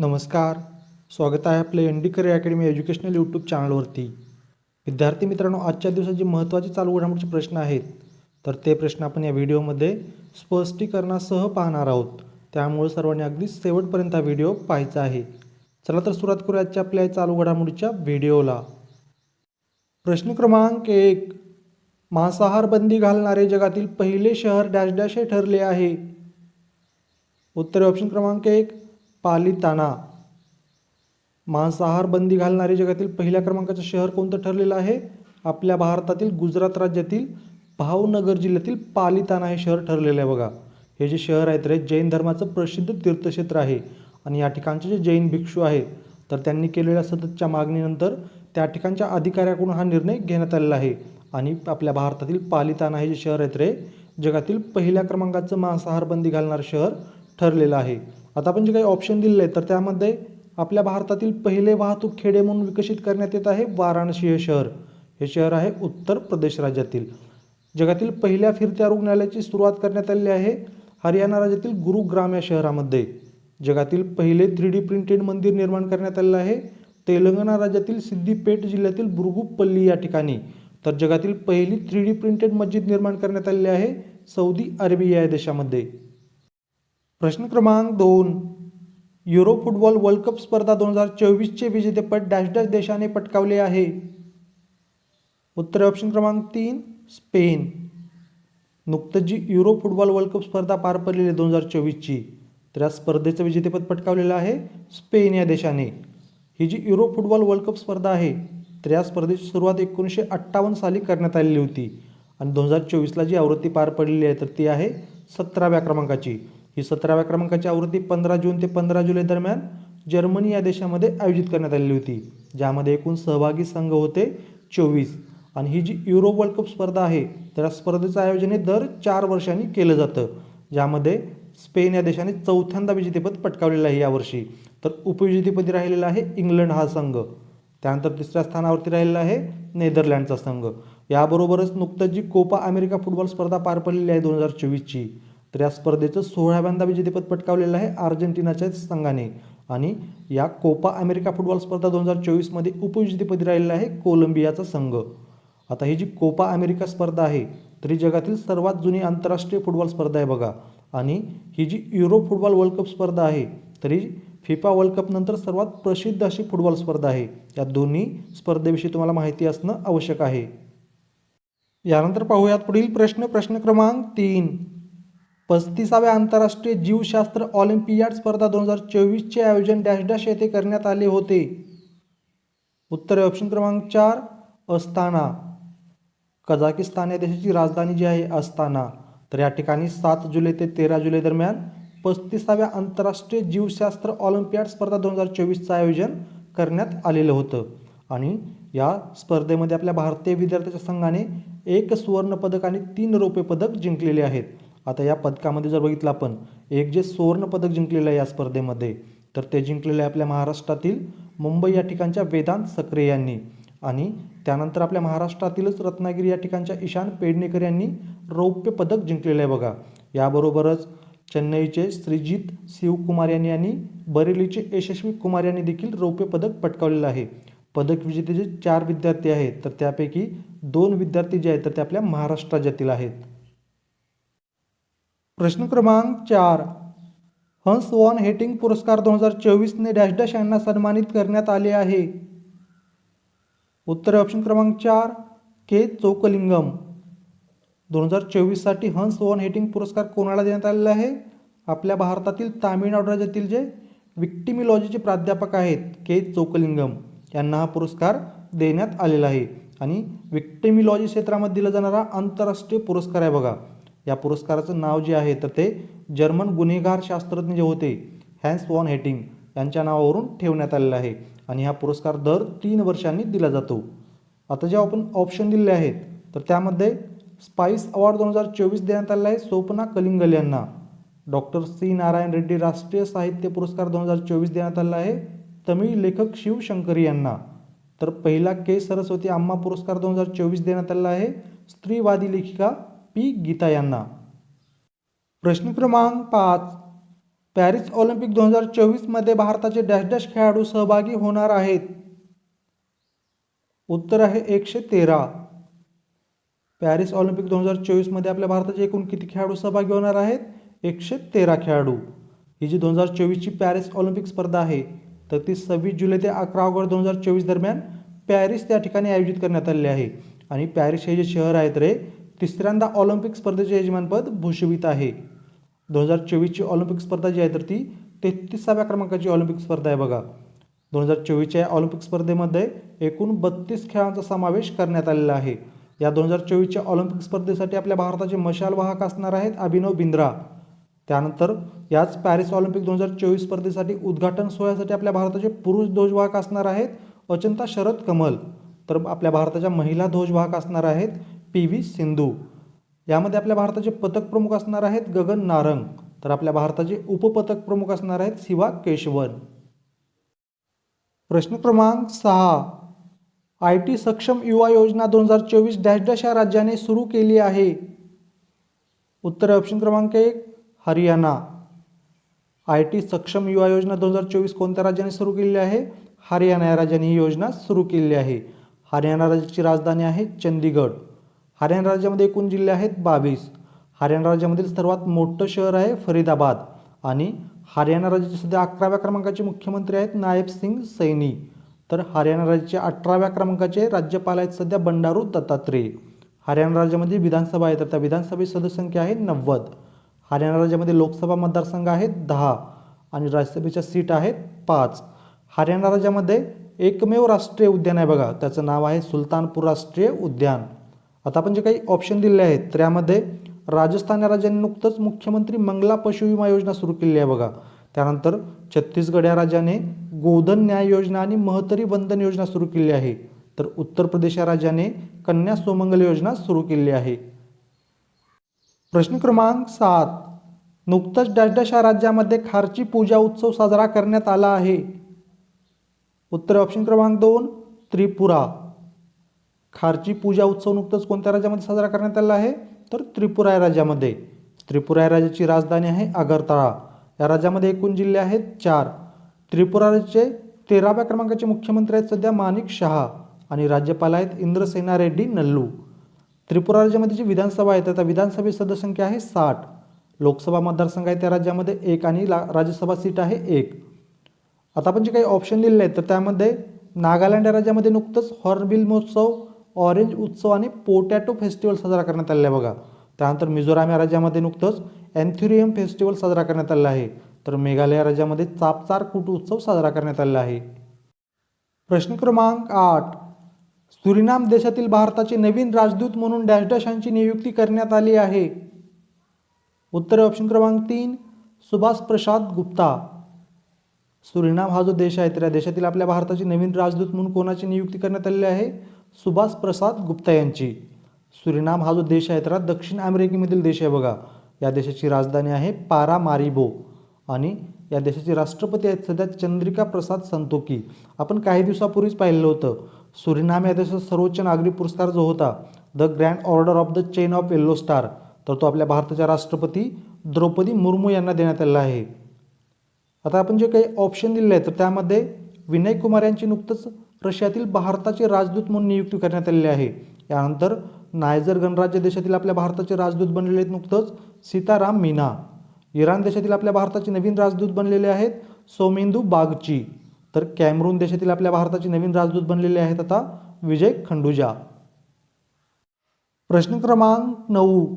नमस्कार. स्वागत आहे आपले इंडिकरी अकॅडमी एज्युकेशनल यूट्यूब चॅनलवरती. विद्यार्थी मित्रांनो आजच्या दिवसाचे महत्त्वाचे चालू घडामोडीचे प्रश्न आहेत. तर ते प्रश्न आपण या व्हिडिओमध्ये स्पष्टीकरणासह पाहणार आहोत. त्यामुळे सर्वांनी अगदी शेवटपर्यंत हा व्हिडिओ पाहायचा आहे. चला तर सुरुवात करू आजच्या आपल्या चालू घडामोडीच्या व्हिडिओला. प्रश्न क्रमांक एक. मांसाहार बंदी घालणारे जगातील पहिले शहर डॅश डॅश हे ठरले आहे. उत्तर ऑप्शन क्रमांक एक. पालिताना मांसाहार बंदी घालणारे जगातील पहिल्या क्रमांकाचं शहर कोणतं ठरलेलं आहे? आपल्या भारतातील गुजरात राज्यातील भावनगर जिल्ह्यातील पालिताना हे शहर ठरलेलं आहे बघा. हे जे शहर आहे तर हे जैन धर्माचं प्रसिद्ध तीर्थक्षेत्र आहे. आणि या ठिकाणचे जे जैन भिक्षू आहेत तर त्यांनी केलेल्या सततच्या मागणीनंतर त्या ठिकाणच्या अधिकाऱ्याकडून हा निर्णय घेण्यात आलेला आहे. आणि आपल्या भारतातील पालिताना हे जे शहर आहे तर हे जगातील पहिल्या क्रमांकाचं मांसाहार बंदी घालणारं शहर ठरलेलं आहे. आता आपण जे काही ऑप्शन दिलेले आहेत तर त्यामध्ये आपल्या भारतातील पहिले वाहतूक खेडे म्हणून विकसित करण्यात येत आहे वाराणसी हे शहर. हे शहर आहे उत्तर प्रदेश राज्यातील. जगातील पहिल्या फिरत्या रुग्णालयाची सुरुवात करण्यात आलेली आहे हरियाणा राज्यातील गुरुग्राम या शहरामध्ये. जगातील पहिले थ्री डी प्रिंटेड मंदिर निर्माण करण्यात आलेलं आहे. तेलंगणा राज्यातील सिद्दीपेट जिल्ह्यातील बुरगुपल्ली या ठिकाणी. तर जगातील पहिली थ्री डी प्रिंटेड मस्जिद निर्माण करण्यात आलेली आहे सौदी अरेबिया या देशामध्ये. प्रश्न क्रमांक दोन. युरो फुटबॉल वर्ल्ड कप स्पर्धा दोन हजार चोवीसचे विजेतेपद डॅश डॅश देशाने पटकावले आहे. उत्तर ऑप्शन क्रमांक तीन स्पेन. नुकतंच जी युरो फुटबॉल वर्ल्ड कप स्पर्धा पार पडलेली आहे दोन हजार चोवीसची तर या स्पर्धेचं विजेतेपद पटकावलेलं आहे स्पेन या देशाने. ही जी युरो फुटबॉल वर्ल्ड कप स्पर्धा आहे तर या स्पर्धेची सुरुवात एकोणीसशे अठ्ठावन्न साली करण्यात आलेली होती. आणि दोन हजार चोवीसला जी आवृत्ती पार पडलेली आहे तर ती आहे सतराव्या क्रमांकाची. ही सतराव्या क्रमांकाची आवृत्ती पंधरा जून ते पंधरा जुलै दरम्यान जर्मनी या देशामध्ये आयोजित करण्यात आलेली होती ज्यामध्ये एकूण सहभागी संघ होते चोवीस. आणि ही जी युरो वर्ल्ड कप स्पर्धा आहे तर या स्पर्धेचं आयोजन हे दर चार वर्षांनी केलं जातं ज्यामध्ये स्पेन या देशाने चौथ्यांदा विजेतेपद पटकावलेलं आहे यावर्षी. तर उपविजेतेपदी राहिलेला आहे इंग्लंड हा संघ. त्यानंतर तिसऱ्या स्थानावरती राहिलेला आहे नेदरलँडचा संघ. याबरोबरच नुकतंच जी कोपा अमेरिका फुटबॉल स्पर्धा पार पडलेली आहे दोन हजार चोवीसची तर या स्पर्धेचं सोळाव्यांदा विजेतेपद पटकावलेलं आहे अर्जेंटिनाच्या संघाने. आणि या कोपा अमेरिका फुटबॉल स्पर्धा दोन हजार चोवीसमध्ये उपविजेतेपदी राहिलेला आहे कोलंबियाचा संघ. आता ही जी कोपा अमेरिका स्पर्धा आहे तर ही जगातील सर्वात जुनी आंतरराष्ट्रीय फुटबॉल स्पर्धा आहे बघा. आणि ही जी युरो फुटबॉल वर्ल्ड कप स्पर्धा आहे तरी फिफा वर्ल्ड कप नंतर सर्वात प्रसिद्ध अशी फुटबॉल स्पर्धा आहे. या दोन्ही स्पर्धेविषयी तुम्हाला माहिती असणं आवश्यक आहे. यानंतर पाहूयात पुढील प्रश्न प्रश्न क्रमांक तीन. पस्तीसाव्या आंतरराष्ट्रीय जीवशास्त्र ऑलिम्पियाड स्पर्धा दोन हजार चोवीसचे आयोजन डॅश डॅश येथे करण्यात आले होते. उत्तर आहे ऑप्शन क्रमांक चार अस्ताना कझाकिस्तान या देशाची राजधानी जी आहे अस्ताना तर या ठिकाणी सात जुलै ते तेरा जुलै दरम्यान पस्तीसाव्या आंतरराष्ट्रीय जीवशास्त्र ऑलिम्पियाड स्पर्धा दोन हजार चोवीसचं आयोजन करण्यात आलेलं होतं. आणि या स्पर्धेमध्ये आपल्या भारतीय विद्यार्थ्याच्या संघाने एक सुवर्णपदक आणि तीन रौप्य पदक जिंकलेले आहेत. आता या पदकामध्ये जर बघितलं आपण एक जे सुवर्णपदक जिंकलेलं आहे या स्पर्धेमध्ये तर ते जिंकलेलं आहे आपल्या महाराष्ट्रातील मुंबई या ठिकाणच्या वेदांत सक्रे यांनी. आणि त्यानंतर आपल्या महाराष्ट्रातीलच रत्नागिरी या ठिकाणच्या ईशान पेडणेकर यांनी रौप्य पदक जिंकलेलं आहे बघा. याबरोबरच चेन्नईचे श्रीजित शिवकुमार यांनी आणि बरेलीचे यशस्वी कुमार यांनी देखील रौप्य पदक पटकावलेलं आहे. पदक विजेते जे चार विद्यार्थी आहेत तर त्यापैकी दोन विद्यार्थी जे आहेत तर ते आपल्या महाराष्ट्र राज्यातील आहेत. प्रश्न क्रमांक चार. हंस वॉन हेटिंग पुरस्कार दोन हजार चोवीसने डॅश डॅश यांना सन्मानित करण्यात आले आहे. उत्तर ऑप्शन क्रमांक चार के चोकलिंगम. दोन हजार चोवीससाठी हंस वॉन हेटिंग पुरस्कार कोणाला देण्यात आलेला आहे? आपल्या भारतातील तामिळनाडू राज्यातील जे विक्टिमिलॉजीचे प्राध्यापक आहेत के चोकलिंगम यांना हा पुरस्कार देण्यात आलेला आहे. आणि विक्टिमिलॉजी क्षेत्रामध्ये दिला जाणारा आंतरराष्ट्रीय पुरस्कार आहे बघा. या पुरस्काराचं नाव जे आहे तर ते जर्मन गुन्हेगार शास्त्रज्ञ जे होते हॅन्स वॉन हेटिंग यांच्या नावावरून ठेवण्यात आलेला आहे आणि हा पुरस्कार दर तीन वर्षांनी दिला जातो. आता जे आपण ऑप्शन दिलेले आहेत तर त्यामध्ये स्पाईस अवॉर्ड दोन हजार चोवीस देण्यात आलेला आहे स्वप्ना कलिंगल यांना. डॉक्टर सी नारायण रेड्डी राष्ट्रीय साहित्य पुरस्कार दोन हजार चोवीस देण्यात आलेला आहे तमिळ लेखक शिवशंकरी यांना. तर पहिला के सरस्वती आम्मा पुरस्कार दोन हजार चोवीस देण्यात आलेला आहे स्त्रीवादी लेखिका पी गीता यांना. प्रश्न क्रमांक पाच. पॅरिस ऑलिम्पिक दोन हजार चोवीसमध्ये भारताचे डॅश डॅश खेळाडू सहभागी होणार आहेत. उत्तर आहे एकशे तेरा. पॅरिस ऑलिम्पिक दोन हजार चोवीसमध्ये आपल्या भारताचे एकूण किती खेळाडू सहभागी होणार आहेत? एकशे तेरा खेळाडू. ही जी दोन हजार चोवीसची पॅरिस ऑलिम्पिक स्पर्धा आहे तर ती सव्वीस जुलै ते अकरा ऑगस्ट दोन हजार चोवीस दरम्यान पॅरिस त्या ठिकाणी आयोजित करण्यात आलेली आहे. आणि पॅरिस हे जे शहर आहेत रे तिसऱ्यांदा ऑलिम्पिक स्पर्धेचे यजमानपद भूषवित आहे. दोन हजार चोवीसची ऑलिम्पिक स्पर्धा जी आहे तर ती तेहतीसाव्या क्रमांकाची ऑलिम्पिक स्पर्धा आहे बघा. दोन हजार चोवीसच्या या ऑलिम्पिक स्पर्धेमध्ये एकूण बत्तीस खेळांचा समावेश करण्यात आलेला आहे. या दोन हजार चोवीसच्या ऑलिम्पिक स्पर्धेसाठी आपल्या भारताचे मशाल वाहक असणार आहेत अभिनव बिंद्रा. त्यानंतर याच पॅरिस ऑलिम्पिक दोन हजार चोवीस स्पर्धेसाठी उद्घाटन सोहळ्यासाठी आपल्या भारताचे पुरुष ध्वजवाहक असणार आहेत अचंता शरद कमल. तर आपल्या भारताच्या महिला ध्वजवाहक असणार आहेत पी व्ही सिंधू. यामध्ये आपल्या भारताचे पथक प्रमुख असणार आहेत गगन नारंग. तर आपल्या भारताचे उपपथक प्रमुख असणार आहेत शिवा केशवन. प्रश्न क्रमांक सहा. आय टी सक्षम युवा योजना दोन हजार चोवीस डॅश डॅश या राज्याने सुरू केली आहे. उत्तर ऑप्शन क्रमांक एक हरियाणा. आय टी सक्षम युवा योजना दोन हजार चोवीस कोणत्या राज्याने सुरू केलेली आहे? हरियाणा या राज्याने ही योजना सुरू केलेली आहे. हरियाणा राज्याची राजधानी आहे चंदीगड. हरियाणा राज्यामध्ये एकूण जिल्हे आहेत बावीस. हरियाणा राज्यामधील सर्वात मोठं शहर आहे फरीदाबाद आणि हरियाणा राज्याचे सध्या अकराव्या क्रमांकाचे मुख्यमंत्री आहेत नायब सिंग सैनी. तर हरियाणा राज्याचे अठराव्या क्रमांकाचे राज्यपाल आहेत सध्या बंडारू दत्तात्रेय. हरियाणा राज्यामध्ये विधानसभा आहे तर त्या विधानसभेची सदस्यसंख्या आहे नव्वद. हरियाणा राज्यामध्ये लोकसभा मतदारसंघ आहेत दहा आणि राज्यसभेच्या सीट आहेत पाच. हरियाणा राज्यामध्ये एकमेव राष्ट्रीय उद्यान आहे बघा त्याचं नाव आहे सुलतानपूर राष्ट्रीय उद्यान. आता आपण जे काही ऑप्शन दिले आहेत तर यामध्ये राजस्थान या राज्याने नुकतंच मुख्यमंत्री मंगला पशुविमा योजना सुरू केली आहे बघा. त्यानंतर छत्तीसगड या राज्याने गोधन न्याय योजना आणि महतरी बंधन योजना सुरू केली आहे. तर उत्तर प्रदेश या राज्याने कन्या सुमंगल योजना सुरू केली आहे. प्रश्न क्रमांक सात. नुकतंच डॅश डॅश या राज्यामध्ये खारची पूजा उत्सव साजरा करण्यात आला आहे. उत्तर ऑप्शन क्रमांक दोन त्रिपुरा. खारची पूजा उत्सव नुकतंच कोणत्या राज्यामध्ये साजरा करण्यात आला आहे? तर त्रिपुरा या राज्यामध्ये. त्रिपुरा या राज्याची राजधानी आहे आगरतळा. या राज्यामध्ये एकूण जिल्हे आहेत चार. त्रिपुरा राज्याचे तेराव्या क्रमांकाचे मुख्यमंत्री आहेत सध्या माणिक शहा आणि राज्यपाल आहेत इंद्रसेना रेड्डी नल्लू. त्रिपुरा राज्यामध्ये जी विधानसभा आहे त्याचा विधानसभेची सदस्यसंख्या आहे साठ. लोकसभा मतदारसंघ आहे त्या राज्यामध्ये एक आणि ला राज्यसभा सीट आहे एक. आता आपण जे काही ऑप्शन दिलेले आहेत तर त्यामध्ये नागालँड या राज्यामध्ये नुकतंच हॉर्नबिल महोत्सव ऑरेंज उत्सव आणि पोटॅटो फेस्टिवल साजरा करण्यात आलेला आहे बघा. त्यानंतर मिझोराम या राज्यामध्ये नुकतंच अँथ्युरियम फेस्टिवल साजरा करण्यात आलेला आहे. तर मेघालय या राज्यामध्ये चापचार कुट उत्सव साजरा करण्यात आलेला आहे. प्रश्न क्रमांक आठ. सुरिनाम देशातील भारताचे नवीन राजदूत म्हणून डॅश डॅश यांची नियुक्ती करण्यात आली आहे. उत्तर ऑप्शन क्रमांक तीन सुभाष प्रसाद गुप्ता. सुरिनाम हा जो देश आहे तर या देशातील आपल्या भारताची नवीन राजदूत म्हणून कोणाची नियुक्ती करण्यात आलेली आहे? सुभाष प्रसाद गुप्ता यांची. सुरिनाम हा जो देश आहे तर दक्षिण अमेरिकेमधील देश आहे बघा. या देशाची राजधानी आहे पारा मारिबो. आणि या देशाचे राष्ट्रपती आहेत सध्या चंद्रिका प्रसाद संतोकी आपण काही दिवसापूर्वीच पाहिलेलं होतं. सुरिनाम या देशाचा सर्वोच्च नागरी पुरस्कार जो होता the grand order of the chain of yellow star तर तो आपल्या भारताच्या राष्ट्रपती द्रौपदी मुर्मू यांना देण्यात आलेला आहे. आता आपण जे काही ऑप्शन दिले आहेत तर त्यामध्ये विनय कुमार यांची नुकतंच रशियातील भारताचे राजदूत म्हणून नियुक्ती करण्यात आलेली आहे. यानंतर नायजर गणराज्य देशातील आपल्या भारताचे राजदूत बनलेले आहेत नुकतंच सीताराम मीना. इराण देशातील आपल्या भारताचे नवीन राजदूत बनलेले आहेत सोमेंदू बागची. तर कॅमरून देशातील आपल्या भारताचे नवीन राजदूत बनलेले आहेत आता विजय खंडुजा. प्रश्न क्रमांक नऊ.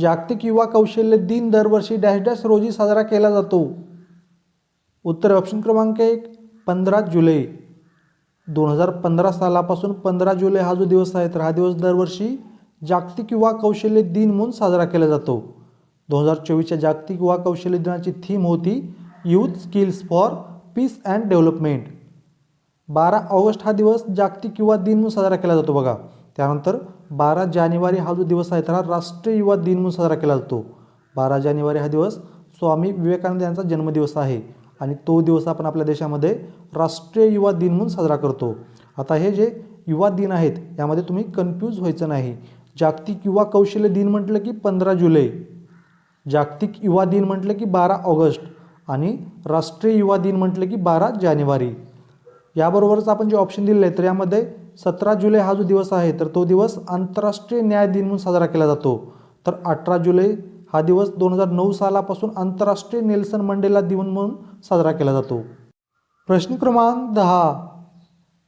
जागतिक युवा कौशल्य दिन दरवर्षी डॅश डॅश रोजी साजरा केला जातो. उत्तर ऑप्शन क्रमांक एक पंधरा जुलै. दोन हजार पंधरा सालापासून पंधरा जुलै हा जो दिवस आहे तर हा दिवस दरवर्षी जागतिक युवा कौशल्य दिन म्हणून साजरा केला जातो. दोन हजार चोवीसच्या जागतिक युवा कौशल्य दिनाची थीम होती youth skills for peace and development बारा ऑगस्ट हा दिवस जागतिक युवा दिन म्हणून साजरा केला जातो बघा. त्यानंतर बारा जानेवारी हा जो दिवस आहे तर हा राष्ट्रीय युवा दिन म्हणून साजरा केला जातो. बारा जानेवारी हा दिवस स्वामी विवेकानंद यांचा जन्मदिवस आहे. आणि तो दिवस आपण आपल्या देशामध्ये राष्ट्रीय युवा दिन म्हणून साजरा करतो. आता हे जे युवा दिन आहेत यामध्ये तुम्ही कन्फ्यूज व्हायचं नाही. जागतिक युवा कौशल्य दिन म्हटलं की पंधरा जुलै. जागतिक युवा दिन म्हटलं की बारा ऑगस्ट. आणि राष्ट्रीय युवा दिन म्हटलं की बारा जानेवारी. याबरोबरच आपण जे ऑप्शन दिलेलं आहे तर यामध्ये सतरा जुलै हा जो दिवस आहे तर तो दिवस आंतरराष्ट्रीय न्याय दिन म्हणून साजरा केला जातो. तर अठरा जुलै हा दिवस दोन हजार नऊ सालापासून आंतरराष्ट्रीय नेल्सन मंडेला दिन म्हणून साजरा केला जातो. प्रश्न क्रमांक दहा.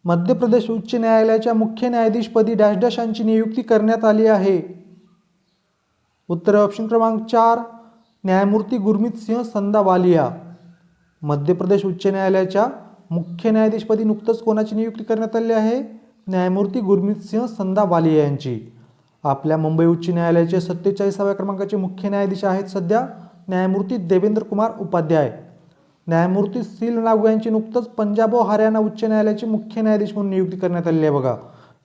मध्य प्रदेश उच्च न्यायालयाच्या मुख्य न्यायाधीशपदी डॅश डॅश यांची नियुक्ती करण्यात आली आहे. उत्तर ऑप्शन क्रमांक चार. न्यायमूर्ती गुरमीत सिंह संदावालिया. मध्य प्रदेश उच्च न्यायालयाच्या मुख्य न्यायाधीशपदी नुकतंच कोणाची नियुक्ती करण्यात आली आहे? न्यायमूर्ती गुरमीत सिंह संदावालिया यांची. आपल्या मुंबई उच्च न्यायालयाचे सत्तेचाळीसाव्या क्रमांकाचे मुख्य न्यायाधीश आहेत सध्या न्यायमूर्ती देवेंद्र कुमार उपाध्याय. न्यायमूर्ती सील लागू यांची नुकतंच पंजाब व हरियाणा उच्च न्यायालयाचे मुख्य न्यायाधीश म्हणून नियुक्ती करण्यात आली आहे बघा.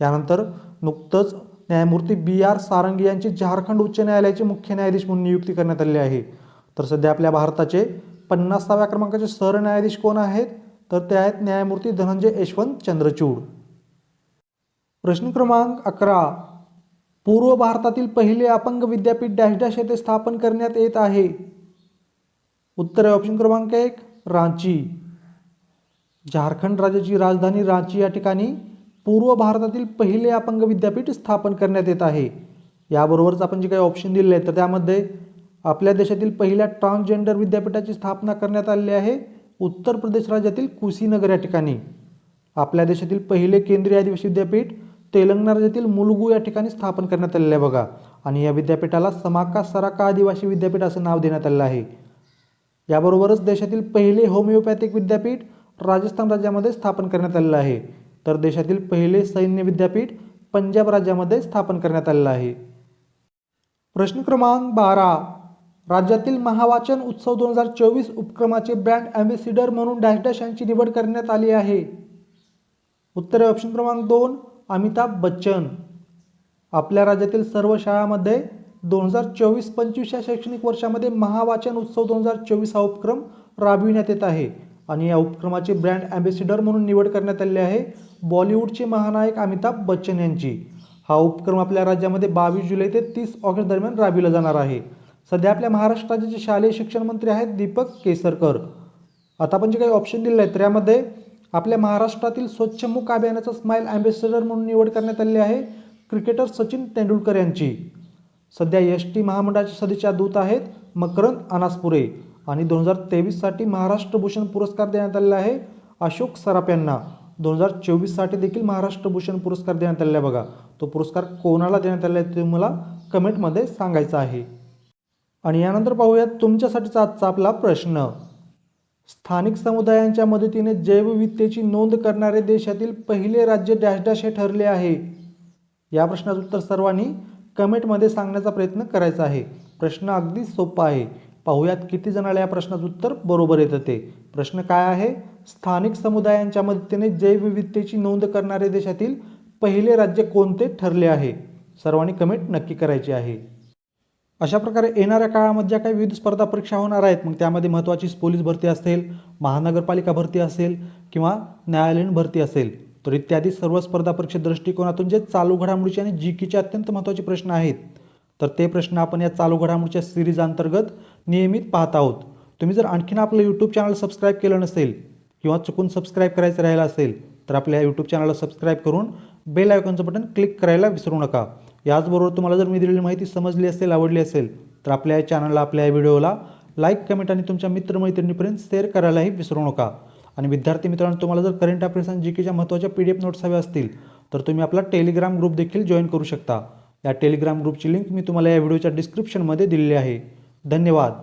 यानंतर नुकतंच न्यायमूर्ती बी आर सारंगी यांची झारखंड उच्च न्यायालयाचे मुख्य न्यायाधीश म्हणून नियुक्ती करण्यात आली आहे. तर सध्या आपल्या भारताचे पन्नासाव्या क्रमांकाचे सरन्यायाधीश कोण आहेत? तर ते आहेत न्यायमूर्ती धनंजय यशवंत चंद्रचूड. प्रश्न क्रमांक अकरा पूर्व भारतातील पहिले अपंग विद्यापीठ डॅश डॅश येथे स्थापन करण्यात येत आहे. उत्तर आहे ऑप्शन क्रमांक एक रांची. झारखंड राज्याची राजधानी रांची या ठिकाणी पूर्व भारतातील पहिले अपंग विद्यापीठ स्थापन करण्यात येत आहे. याबरोबरच आपण जे काही ऑप्शन दिले आहेत तर त्यामध्ये आपल्या देशातील पहिल्या ट्रान्सजेंडर विद्यापीठाची स्थापना करण्यात आलेली आहे. उत्तर प्रदेश राज्यातील कुशीनगर या ठिकाणी. आपल्या देशातील पहिले केंद्रीय आदिवासी विद्यापीठ तेलंगणा राज्यातील मुलुगू या ठिकाणी स्थापन करण्यात आलेलं आहे बघा. आणि या विद्यापीठाला समाका सराका आदिवासी विद्यापीठ असं नाव देण्यात आलेलं आहे. याबरोबरच देशातील पहिले होमिओपॅथिक विद्यापीठ राजस्थान राज्यामध्ये स्थापन करण्यात आलेलं आहे. तर देशातील पहिले सैन्य विद्यापीठ पंजाब राज्यामध्ये स्थापन करण्यात आलेलं आहे. प्रश्न क्रमांक बारा. राज्यातील महावाचन उत्सव दोन हजार चोवीस उपक्रमाचे ब्रँड अँबेसिडर म्हणून डॅश डॅश यांची निवड करण्यात आली आहे. उत्तर ऑप्शन क्रमांक दोन. अमिताभ बच्चन. आपल्या राज्यातील सर्व शाळांमध्ये दोन हजार चोवीस पंचवीस या शैक्षणिक वर्षामध्ये महावाचन उत्सव दोन हजार चोवीस हा उपक्रम राबविण्यात येत आहे. आणि या उपक्रमाचे ब्रँड ॲम्बेसिडर म्हणून निवड करण्यात आली आहे बॉलिवूडचे महानायक अमिताभ बच्चन यांची. हा उपक्रम आपल्या राज्यामध्ये बावीस जुलै ते तीस ऑगस्ट दरम्यान राबविला जाणार आहे. सध्या आपल्या महाराष्ट्र राज्याचे शालेय शिक्षण मंत्री आहेत दीपक केसरकर. आता आपण जे काही ऑप्शन दिले आहेत तर यामध्ये आपल्या महाराष्ट्रातील स्वच्छमुख अभियानाचा स्माईल अँबेसिडर म्हणून निवड करण्यात आली आहे क्रिकेटर सचिन तेंडुलकर यांची. सध्या एस टी महामंडळाचे सदस्य दूत आहेत मकरंद अनासपुरे आणि दोन हजार तेवीससाठी महाराष्ट्र भूषण पुरस्कार देण्यात आलेला आहे अशोक सराफ यांना. दोन हजार चोवीससाठी देखील महाराष्ट्र भूषण पुरस्कार देण्यात आलेला आहे बघा. तो पुरस्कार कोणाला देण्यात आला आहे ते मला कमेंटमध्ये सांगायचं आहे. आणि यानंतर पाहूयात तुमच्यासाठीचा आजचा आपला प्रश्न. स्थानिक समुदायांच्या मदतीने जैवविविधतेची नोंद करणारे देशातील पहिले राज्य डॅश डॅश हे ठरले आहे. या प्रश्नाचं उत्तर सर्वांनी कमेंटमध्ये सांगण्याचा प्रयत्न करायचा आहे. प्रश्न अगदी सोपा आहे. पाहुयात किती जणाला या प्रश्नाचं उत्तर बरोबर येतं ते. प्रश्न काय आहे? स्थानिक समुदायांच्या मदतीने जैवविविधतेची नोंद करणारे देशातील पहिले राज्य कोणते ठरले आहे? सर्वांनी कमेंट नक्की करायची आहे. अशा प्रकारे येणाऱ्या काळामध्ये ज्या काही विविध स्पर्धा परीक्षा होणार आहेत मग त्यामध्ये महत्त्वाची पोलीस भरती असेल महानगरपालिका भरती असेल किंवा न्यायालयीन भरती असेल तर इत्यादी सर्व स्पर्धा परीक्षा दृष्टिकोनातून जे चालू घडामोडीचे आणि जी केचे अत्यंत महत्त्वाचे प्रश्न आहेत तर ते प्रश्न आपण या चालू घडामोडीच्या सिरीज अंतर्गत नियमित पाहत आहोत. तुम्ही जर आणखीन आपलं यूट्यूब चॅनल सबस्क्राईब केलं नसेल किंवा चुकून सबस्क्राईब करायचं राहिलं असेल तर आपल्या यूट्यूब चॅनलला सबस्क्राईब करून बेल आयकॉनचं बटन क्लिक करायला विसरू नका. याचबरोबर तुम्हाला जर मी दिलेली माहिती समजली असेल आवडली असेल तर आपल्या या चॅनलला आपल्या या व्हिडिओला लाईक कमेंट आणि तुमच्या मित्रमैत्रिणीपर्यंत शेअर करायलाही विसरू नका. आणि विद्यार्थी मित्रांनो तुम्हाला जर करंट अफेअर्स आणि जी केच्या महत्त्वाच्या पी डी एफ नोट्स हव्या असतील तर तुम्ही आपला टेलिग्राम ग्रुप देखील जॉईन करू शकता. या टेलिग्राम ग्रुपची लिंक मी तुम्हाला या व्हिडिओच्या डिस्क्रिप्शनमध्ये दिलेली आहे. धन्यवाद.